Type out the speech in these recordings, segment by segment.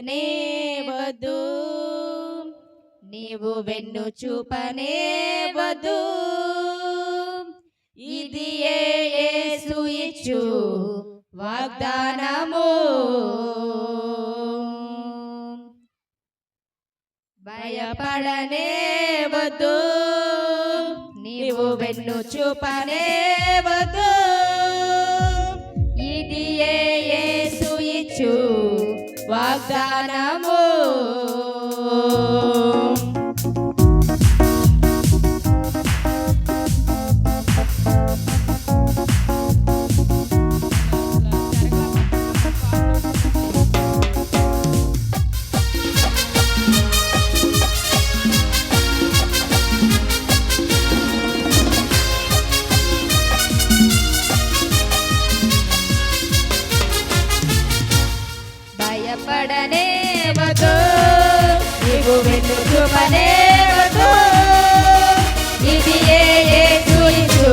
చూపనే వద్దు నీవు వెన్ను చూపనే వద్దు ఇది ఏసు ఇచ్చు వాగ్దానము. భయపడనే వద్దు నీవు వెన్ను చూపనే వద్దు దానము వెన్ను చూపనే వద్దు ఇది ఏ యేసు ఇచ్చు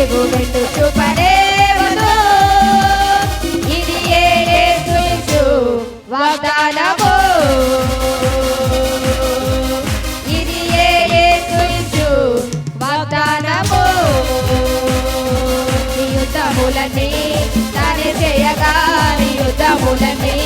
ఎగుబెట్టు చూపరేవును ఇది ఏసు వాగ్దానము. ఇది ఏసు వాగ్దానము. యుద్ధములని తానే చేయగా యుద్ధములని